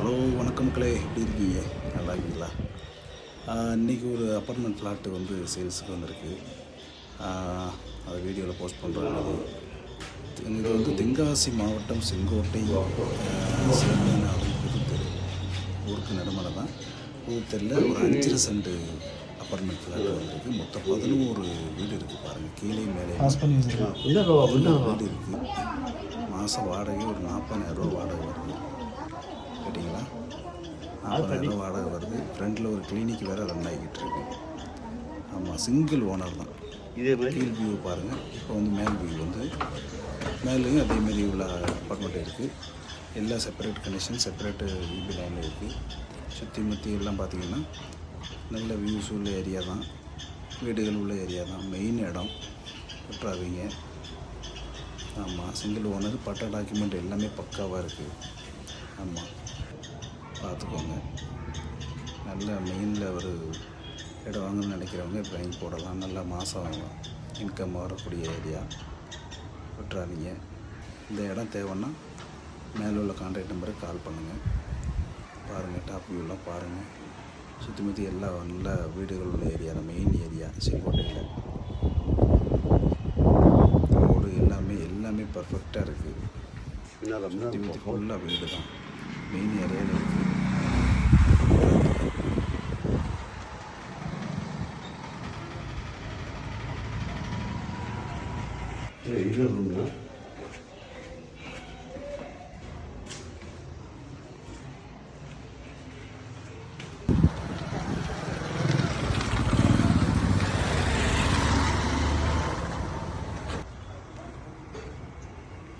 Hello வணக்கம் மக்களே. எப்படி இருக்கீங்க? நல்லா இருக்கீங்களா? ஆஹ் இன்னைக்கு ஒரு அப்பார்ட்மெண்ட் ஃப்ளாட்டு வந்து சேல்ஸுக்கு வந்திருக்கு. அதை வீடியோவில் போஸ்ட் பண்ணுறோம் இது வந்து தென்காசி மாவட்டம் செங்கோட்டை புதுத்தெரு ஊருக்கு நடுமலை தான். புதுத்தெருவில் ஒரு அஞ்சரை சென்ட் அப்பார்ட்மெண்ட் ஃப்ளாட் வந்திருக்கு. மொத்தம் பதினோரு வீடு இருக்குது பாருங்கள் கீழே மேலே வீடு இருக்குது மாதம் வாடகை ஒரு நாற்பதாயிரரூவா வாடகை வருது கேட்டிங்களா நாற்பதாயிரரூவா வாடகை வருது. ஃப்ரண்டில் ஒரு கிளினிக் வேறு ரன் ஆகிக்கிட்டு இருக்கு. ஆமாம் சிங்கிள் ஓனர் தான். இதே மாதிரி? கீழ் வியூ பாருங்கள் இப்போ வந்து மேல் வியூ வந்து மேலேயும் அதேமாரி உள்ள அப்பார்ட்மெண்ட் இருக்குது எல்லா செப்பரேட் கனெக்ஷன் செப்பரேட்டு விபி லைனில் இருக்குது சுற்றி முற்றி எல்லாம் பார்த்தீங்கன்னா நல்ல வியூஸ் உள்ள ஏரியா தான். வீடுகள் உள்ள ஏரியா தான். மெயின் இடம். விட்டுறாதீங்க ஆமாம் சிங்கிள் ஓனர் பட்டா டாக்குமெண்ட் எல்லாமே பக்காவாக இருக்குது ஆமாம் பார்த்துக்கோங்க. நல்ல மெயினில் ஒரு இடம் வாங்கணும்னு நினைக்கிறவங்க இப்போ வாங்கி போடலாம். நல்ல மாதம் இன்கம் வரக்கூடிய ஏரியா. விட்டுறாதீங்க. இந்த இடம் தேவைன்னா மேலே உள்ள கான்டாக்ட் நம்பருக்கு கால் பண்ணுங்கள் பாருங்கள் டாப் வியூலாம் பாருங்கள் சுற்றி முற்றி எல்லா நல்ல வீடுகள் உள்ள ஏரியா தான். மெயின் ஏரியா செங்கோட்டையில். ரோடு எல்லாமே எல்லாமே பர்ஃபெக்டாக இருக்குது சுற்றி முற்றி ஃபுல்லாக வீடு தான் மெயின் ஏரியாவில் இருக்குது Peynir bunlar.